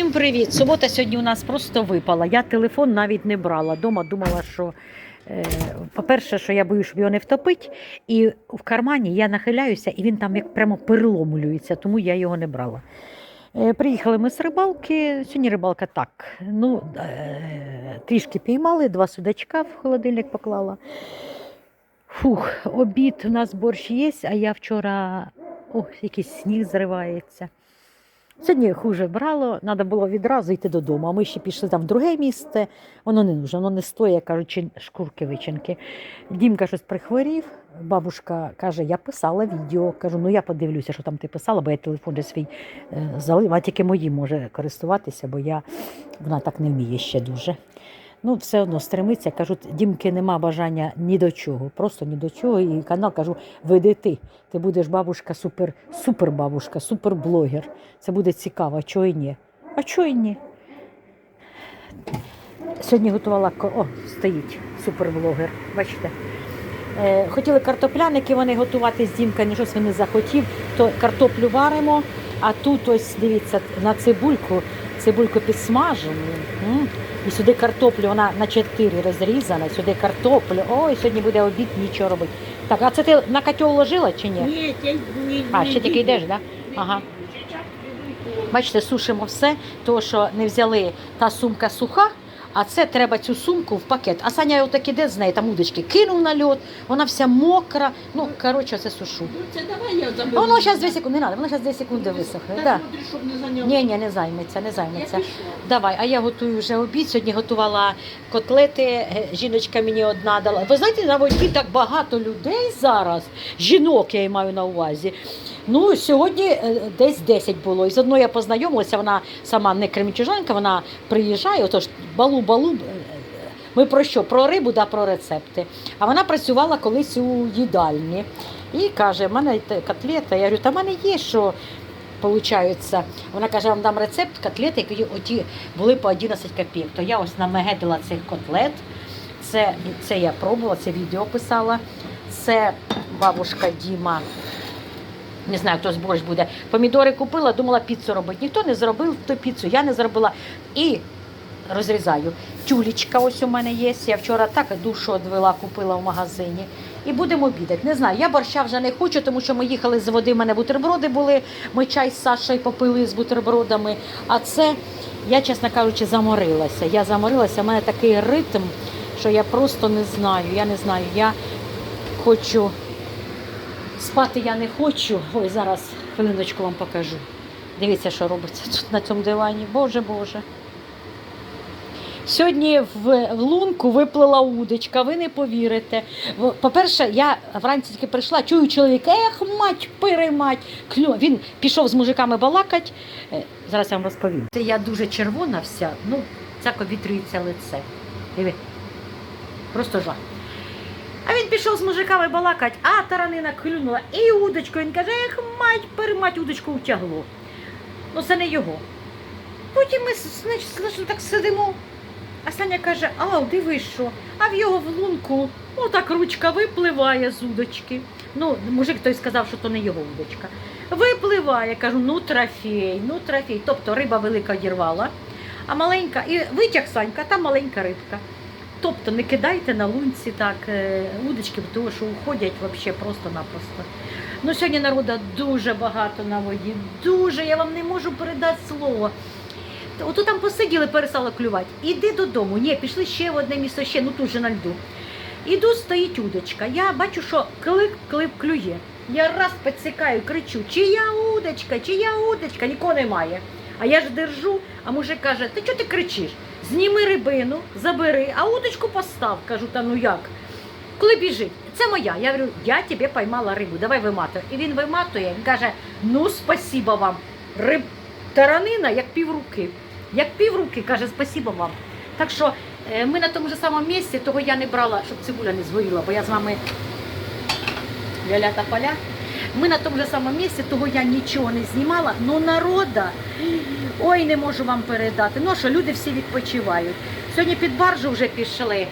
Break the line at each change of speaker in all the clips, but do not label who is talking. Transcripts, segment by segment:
Всім привіт! Субота сьогодні у нас просто випала. Я телефон навіть не брала. Дома думала, що, е, по-перше, що я боюсь, щоб його не втопить. І в кармані я нахиляюся, і він там як прямо переломлюється, тому я його не брала. Е, приїхали ми з рибалки. Сьогодні рибалка так. Ну, е, трішки піймали, два судачка в холодильник поклала. Фух, обід у нас борщ є, а я вчора. Ох, якийсь сніг зривається. Сьогодні хуже брало, треба було відразу йти додому. А ми ще пішли там в друге місце. Воно не нужно, воно не стоїть, кажуть, шкурки вичинки. Дімка щось прихворів. Бабушка каже, я писала відео. Кажу, ну я подивлюся, що там ти писала, бо я телефон же свій е, залив, а тільки мої може користуватися, бо я вона так не вміє ще дуже. Ну, все одно стремиться. Кажуть, дімки нема бажання ні до чого, просто ні до чого. І канал кажу, веди ти. Ти будеш бабушка, супер, супер бабушка, супер блогер. Це буде цікаво, чого і ні. А чого і ні? Сьогодні готувала О, стоїть суперблогер. Бачите? Е, хотіли картопляники вони готувати з дімкою, щось він не захотів, то картоплю варимо, а тут ось дивіться на цибульку, цибульку підсмажену. І сюди картоплю, вона на чотири розрізана, сюди картоплю. Ой, сьогодні буде обід, нічого робити. Так, а це ти на котел ложила чи ні?
Ні, я не,
А, ще тільки йдеш, так? Да? Ага. Бачите, сушимо все, то що не взяли та сумка суха, а це треба цю сумку в пакет. А Саня отак іде з неї, там удочки кинув на льот, вона вся мокра. Ну, коротше, це сушу.
Ну, це давай я заберу.
воно зараз 2 секунди, не треба, воно зараз 2 секунди висохне. Да.
смотри, щоб не зайняло.
Ні, ні, не займеться, не
Я
займеться.
пішла.
Давай, а я готую вже обід. Сьогодні готувала котлети. е, Жіночка мені одна дала. Ви знаєте, на воді так багато людей зараз. Жінок я маю на увазі. Ну, сьогодні е, десь 10 було. І з одною я познайомилася, вона сама не кремчужанка, вона приїжджає, отож балу-балу. е, Ми про що? Про рибу да про рецепти. А вона працювала колись у їдальні. І каже, в мене котлета. Я говорю, та в мене є що. Получається, вона каже, вам дам рецепт котлет, які оті були по 11 копійок. То я ось намегедила цих котлет. Це, це я пробувала, це відео писала. Це бабушка Діма. Не знаю, хто з борщ буде. Помідори купила, думала піцу робити. Ніхто не зробив ту піцу, я не зробила. І розрізаю. Тюлечка ось у мене є. Я вчора так душу відвела, купила в магазині. І будемо обідати. Не знаю, я борща вже не хочу, тому що ми їхали з води, в мене бутерброди були. Ми чай з Сашею попили з бутербродами. А це, я, чесно кажучи, заморилася. Я заморилася, в мене такий ритм, що я просто не знаю. Я не знаю. Я хочу спати я не хочу. Ой, зараз хвилиночку вам покажу. Дивіться, що робиться тут на цьому дивані. Боже Боже. Сьогодні в, лунку виплила удочка, ви не повірите. По-перше, я вранці тільки прийшла, чую чоловіка, ех, мать, перемать. Клю. Він пішов з мужиками балакать. Е, Зараз я вам розповім. Це я дуже червона вся, ну, це обітрюється лице. Диви. Просто жах. А він пішов з мужиками балакать, а таранина клюнула і удочку. Він каже, ех, мать, перемать, удочку втягло. Ну, це не його. Потім ми значить, так сидимо. А Саня каже, а диви що, а в його в лунку отак ручка випливає з удочки. Ну, мужик той сказав, що то не його удочка. Випливає, кажу, ну трофей, ну трофей. Тобто риба велика одірвала, а маленька, і витяг Санька, там маленька рибка. Тобто не кидайте на лунці так е, удочки, тому що уходять взагалі просто-напросто. Ну, сьогодні народу дуже багато на воді, дуже, я вам не можу передати слово. Ото там посиділи, перестало клювати. Іди додому. Ні, пішли ще в одне місце, ще, ну тут же на льду. Іду, стоїть удочка. Я бачу, що клик, клик клює. Я раз підсікаю, кричу, чия удочка, чия удочка, нікого немає. А я ж держу, а мужик каже, ти чого ти кричиш? Зніми рибину, забери, а удочку постав. Кажу, та ну як? Коли біжить, це моя. Я говорю, я тебе поймала рибу, давай виматуй. І він виматує, він каже, ну спасіба вам. Риб таранина як півруки. Як півруки, каже, спасіба вам. Так що е, ми на тому ж самому місці, того я не брала, щоб цибуля не згоріла, бо я з вами ляля та поля. Ми на тому ж самому місці, того я нічого не знімала. Ну народа, ой, не можу вам передати. Ну що люди всі відпочивають. Сьогодні під баржу вже пішли.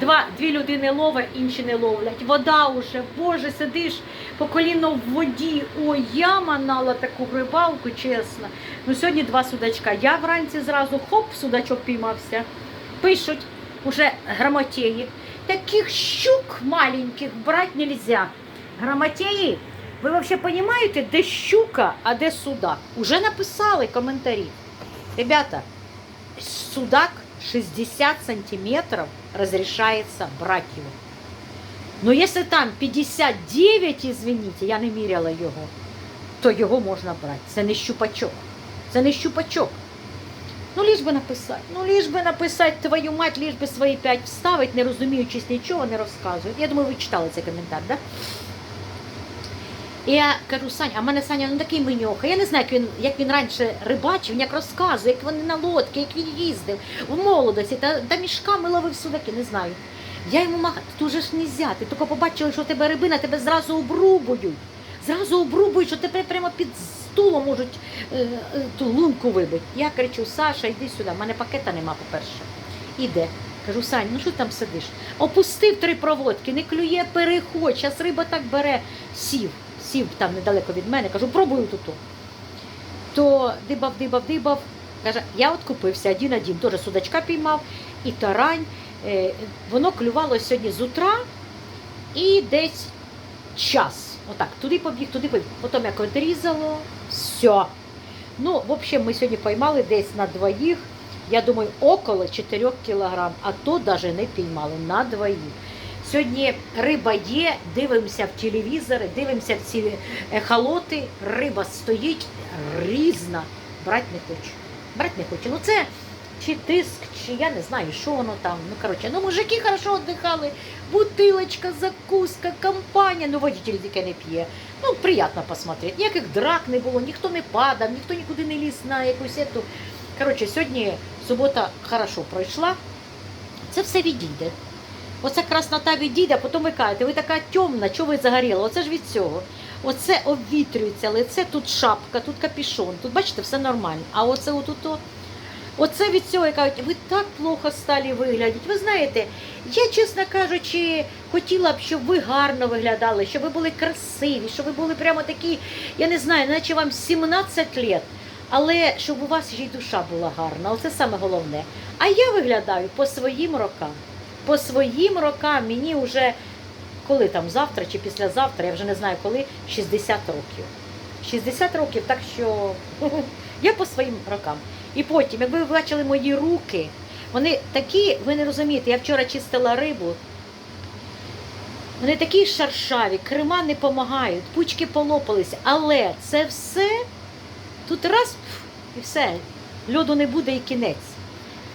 Два, дві людини ловить, інші не ловлять. Вода уже, боже, сидиш по коліно в воді. Ой, я манала таку рибалку, чесно. Ну сьогодні два судачка. Я вранці зразу хоп, судачок піймався. Пишуть уже грамотеї. Таких щук маленьких брать нельзя. Грамотеї, ви вообще понимаете, де щука, а де судак? Уже написали коментарі. Ребята, судак 60 сантиметров разрешается брать его. Но если там 59, извините, я не міряла його, то його можна брати. Це не щупачок. Це не щупачок. Ну, ліж би написати. Ну, ліж би написати твою мать, ліж би свої п'ять вставить, не розуміючись нічого, не розказують. Я думаю, ви читали цей коментар, так? Да? Я кажу, Саня, а в мене Саня ну такий меньоха. Я не знаю, як він, як він раніше рибачив, як розказує, як вони на лодки, як він їздив в молодості, та, та мішками ловив судаки, не знаю. Я йому махаю, тут же ж нельзя, ти тільки побачили, що тебе рибина, тебе зразу обрубують. Зразу обрубують, що тебе прямо під стулом можуть е, е, ту лунку вибити. Я кричу, Саша, йди сюди, в мене пакета нема, по-перше. Іде. Кажу, Сань, ну що там сидиш? Опустив три проводки, не клює, переходь. Зараз риба так бере, сів, сів там недалеко від мене. Кажу, пробую тут. То дибав, дибав, дибав. Каже, я от купився один-один, теж судачка піймав і тарань. Е, Воно клювало сьогодні з утра і десь час. Отак, туди побіг, туди побіг. Потім як одрізало, все. Ну, в общем, ми сьогодні поймали десь на двоїх, я думаю, около 4 кілограм, а то навіть не піймали на двоїх. Сьогодні риба є, дивимося в телевізори, дивимося в ці ехолоти, риба стоїть різна. Брати не хочу. Брати не хочу. Ну це чи тиск, чи я не знаю, що воно там. Ну, коротше, ну мужики хорошо віддихали, бутилочка, закуска, компанія, ну водитель тільки не п'є. Ну, приємно посмотрети. Ніяких драк не було, ніхто не падав, ніхто нікуди не ліз на якусь ету. Коротше, сьогодні субота хорошо пройшла. Це все відійде. Оця краснота відійде, а потім ви кажете, ви така темна, чого ви загоріли? Оце ж від цього. Оце обвітрюється лице, тут шапка, тут капішон, тут бачите, все нормально. А оце отут, оце від цього, кажуть, ви так плохо стали виглядати. Ви знаєте, я, чесно кажучи, хотіла б, щоб ви гарно виглядали, щоб ви були красиві, щоб ви були прямо такі, я не знаю, наче вам 17 років. Але щоб у вас ще й душа була гарна, оце саме головне. А я виглядаю по своїм рокам. По своїм рокам мені вже коли там завтра чи післязавтра, я вже не знаю коли, 60 років. 60 років, так що я по своїм рокам. І потім, якби ви бачили мої руки, вони такі, ви не розумієте, я вчора чистила рибу. Вони такі шаршаві, крема не допомагають, пучки полопалися, але це все тут раз і все. Льоду не буде і кінець.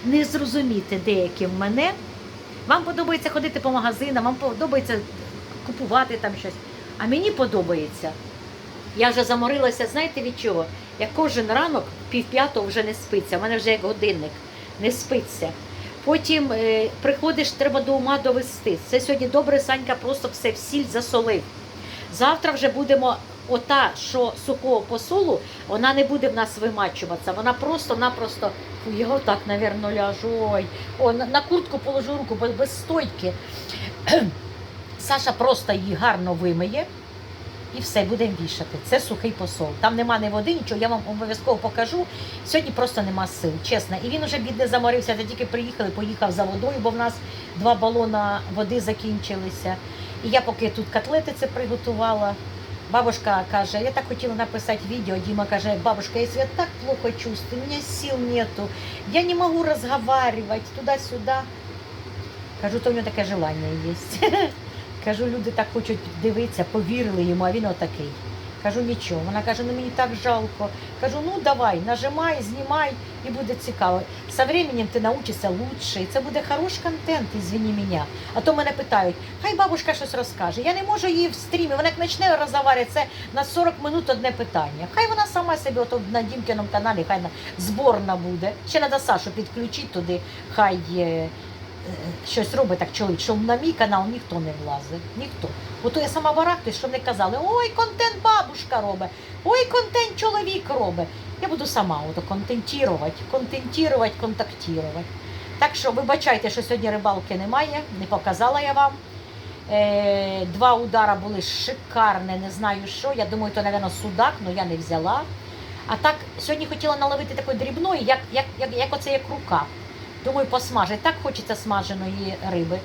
Не зрозуміти деяким мене. Вам подобається ходити по магазинам, вам подобається купувати там щось. А мені подобається. Я вже заморилася, знаєте від чого? Я кожен ранок пів п'ятого вже не спиться. У мене вже як годинник не спиться. Потім е, приходиш, треба до ума довести. Це сьогодні добре, Санька просто все в сіль засолив. Завтра вже будемо ота, що сухого посолу, вона не буде в нас вимачуватися. Вона просто-напросто, я отак, навірно, ляжу. Ой. О, на, куртку положу руку без, без стойки. Саша просто її гарно вимиє і все, будемо вішати. Це сухий посол. Там нема ні води, нічого, я вам обов'язково покажу. Сьогодні просто нема сил, чесно. І він уже бідний заморився, та тільки приїхали, поїхав за водою, бо в нас два балона води закінчилися. І я поки тут котлети це приготувала. Бабушка каже, я так хотіла написати відео. Діма каже, бабушка, я так плохо чувствую, у мене сил нету, я не можу розговорювати туди-сюди. Кажу, то в нього таке желання є. Кажу, люди так хочуть дивитися, повірили йому, а він отакий. Кажу, нічого. Вона каже, ну мені так жалко. Кажу, ну давай, нажимай, знімай і буде цікаво. Со временем ти научишся лучше, і це буде хороший контент, извини мене. А то мене питають, хай бабушка щось розкаже. Я не можу її в стрімі, вона як почне розговорювати, це на 40 минут одне питання. Хай вона сама собі ото на Дімкіному каналі, хай на зборна буде. Ще треба Сашу підключити туди, хай. Щось робить так чоловік, що на мій канал ніхто не влазить. Ніхто. Ото я сама барахтаюсь, щоб не казали, ой, контент бабушка робить, ой, контент чоловік робить. Я буду сама ото контентувати, контентувати, контактувати. Так що вибачайте, що сьогодні рибалки немає, не показала я вам. Е, два удара були шикарні, не знаю що. Я думаю, то, мабуть, судак, але я не взяла. А так, сьогодні хотіла наловити такої дрібної, як, як, як, як оце як рука. Думаю, посмажить. Так хочеться смаженої риби.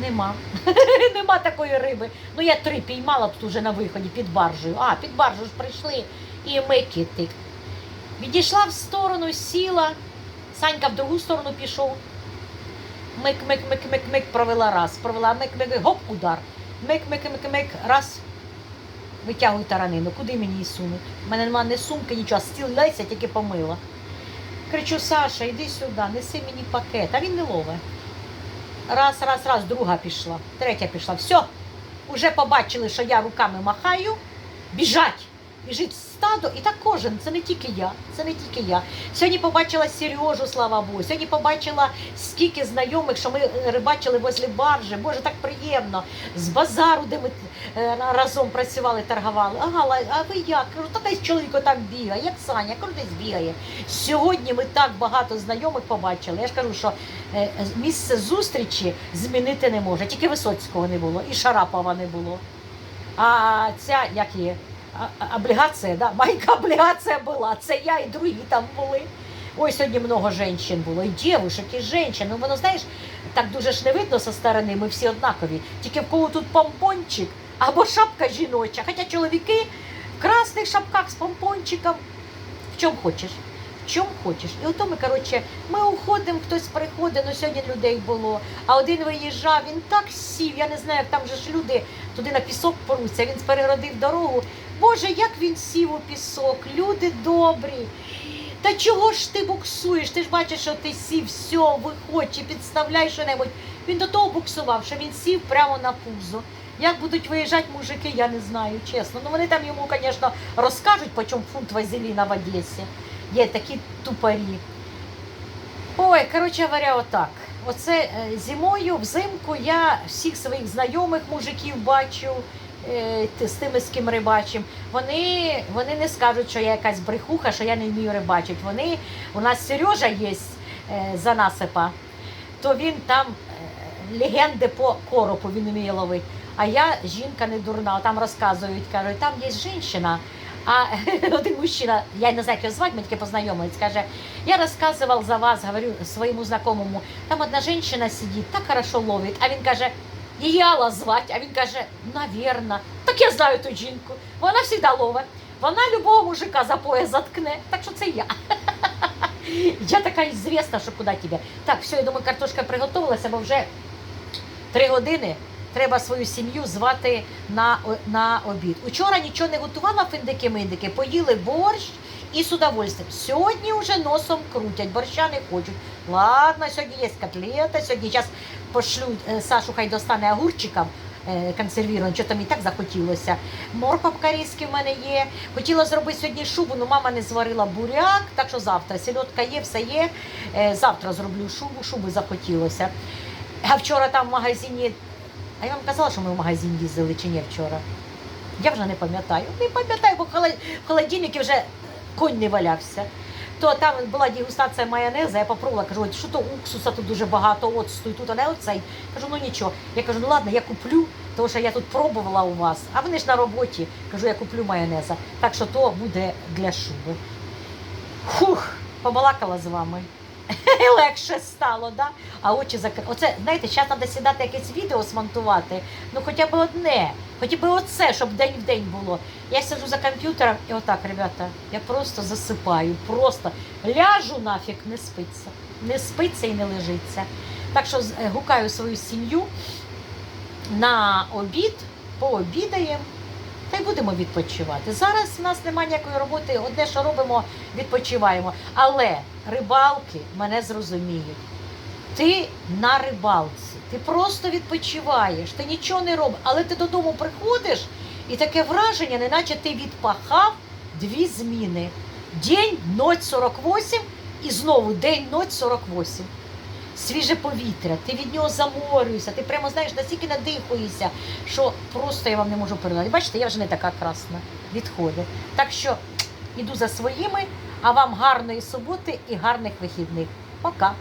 Нема. Нема такої риби. Ну я три піймала тут уже на виході під баржею. А, під баржу ж прийшли і микити. Відійшла в сторону, сіла. Санька в другу сторону пішов. Мик, мик, мик, мик, мик, провела раз. Провела мик, мик, мик, гоп, удар. Мик, мик, мик, мик, раз. Витягуй таранину. Куди мені її сунуть? У мене немає ні сумки, нічого. Стіл лейся, тільки помила. Кричу, Саша, йди сюди, неси мені пакет. А він не ловить. Раз, раз, раз, друга пішла, третя пішла. Все, уже побачили, що я руками махаю, біжать. Біжить стадо, і так кожен. Це не тільки я. Це не тільки я. Сьогодні побачила Сережу, слава Богу. Сьогодні побачила скільки знайомих, що ми е, рибачили возле баржі. Боже, так приємно. З базару, де ми разом працювали, торгували. Ага, а ви як? Кажу, та десь чоловік так бігає, як Саня, кажу, десь бігає. Сьогодні ми так багато знайомих побачили. Я ж кажу, що е, місце зустрічі змінити не може. Тільки Висоцького не було, і Шарапова не було. А ця, як є, облігація, да? майка облігація була. Це я і другі там були. Ой, сьогодні много жінок було, і дівушок, і жінок. Ну, воно, знаєш, так дуже ж не видно зі сторони, ми всі однакові. Тільки в кого тут помпончик або шапка жіноча. Хоча чоловіки в красних шапках з помпончиком. В чому хочеш? В чому хочеш. І ото ми, коротше, ми уходимо, хтось приходить, ну сьогодні людей було. А один виїжджав, він так сів, я не знаю, як там же ж люди туди на пісок поруться, він перегородив дорогу. Боже, як він сів у пісок, люди добрі. Та чого ж ти буксуєш? Ти ж бачиш, що ти сів, все, виходь, чи підставляй що-небудь. Він до того буксував, що він сів прямо на пузо. Як будуть виїжджати мужики, я не знаю, чесно. Ну вони там йому, звісно, розкажуть, по чому фунт вазеліна в Одесі. Є такі тупарі. Ой, коротше говоря, отак. Оце е, зимою, взимку я всіх своїх знайомих мужиків бачу е, з тими, з ким рибачим. Вони, вони не скажуть, що я якась брехуха, що я не вмію рибачити. Вони, у нас Сережа є е, за насипа, то він там легенди по коропу він вміє ловити. А я жінка не дурна, там розказують, кажуть, там є жінка. А один мужчина, я не знаю, як його звати, ми тільки познайомились, каже, я розказував за вас, говорю своєму знакомому, там одна жінка сидить, так хорошо ловить, а він каже, її Алла звати, а він каже, навірно, так я знаю ту жінку, вона завжди ловить, вона любого мужика за пояс заткне, так що це я. Я така ізвісна, що куди тебе. Так, все, я думаю, картошка приготувалася, бо вже три години треба свою сім'ю звати на, на обід. Учора нічого не готувала фіндики-миндики, поїли борщ і з удовольствием. Сьогодні вже носом крутять, борща не хочуть. Ладно, сьогодні є котлета, сьогодні зараз пошлю е, Сашу, хай достане огурчиком. е, що там і так захотілося. Морква корейська в мене є. Хотіла зробити сьогодні шубу, але мама не зварила буряк, так що завтра. Сільотка є, все є. Е, Завтра зроблю шубу, шуби захотілося. А вчора там в магазині. А я вам казала, що ми в магазин їздили чи ні вчора. Я вже не пам'ятаю. Не пам'ятаю, бо в холод- холодильнику вже конь не валявся. То там була дегустація майонеза, я попробувала, кажу, «Ой, що то уксуса тут дуже багато, оцту, і тут а не оцей. Кажу, ну нічого. Я кажу, ну ладно, я куплю, тому що я тут пробувала у вас, а вони ж на роботі. Кажу, я куплю майонеза. Так що то буде для шуби. Фух, побалакала з вами. Легше стало, да? а очі закрили. Оце, знаєте, зараз треба сідати якесь відео смонтувати. Ну хоча б одне, хоча б оце, щоб день в день було. Я сиджу за комп'ютером і отак, ребята, я просто засипаю, просто ляжу нафіг, не спиться. Не спиться і не лежиться. Так що е, гукаю свою сім'ю на обід, пообідаємо. Та й будемо відпочивати. Зараз в нас немає ніякої роботи. Одне, що робимо, відпочиваємо. Але рибалки мене зрозуміють. Ти на рибалці, ти просто відпочиваєш, ти нічого не робиш, але ти додому приходиш, і таке враження, неначе ти відпахав дві зміни. День 0,48 і знову день 0,48. Свіже повітря, ти від нього заморюєшся, ти прямо знаєш, настільки надихуєшся, що просто я вам не можу передати. Бачите, я вже не така красна. Відходить. Так що іду за своїми, а вам гарної суботи і гарних вихідних. Пока.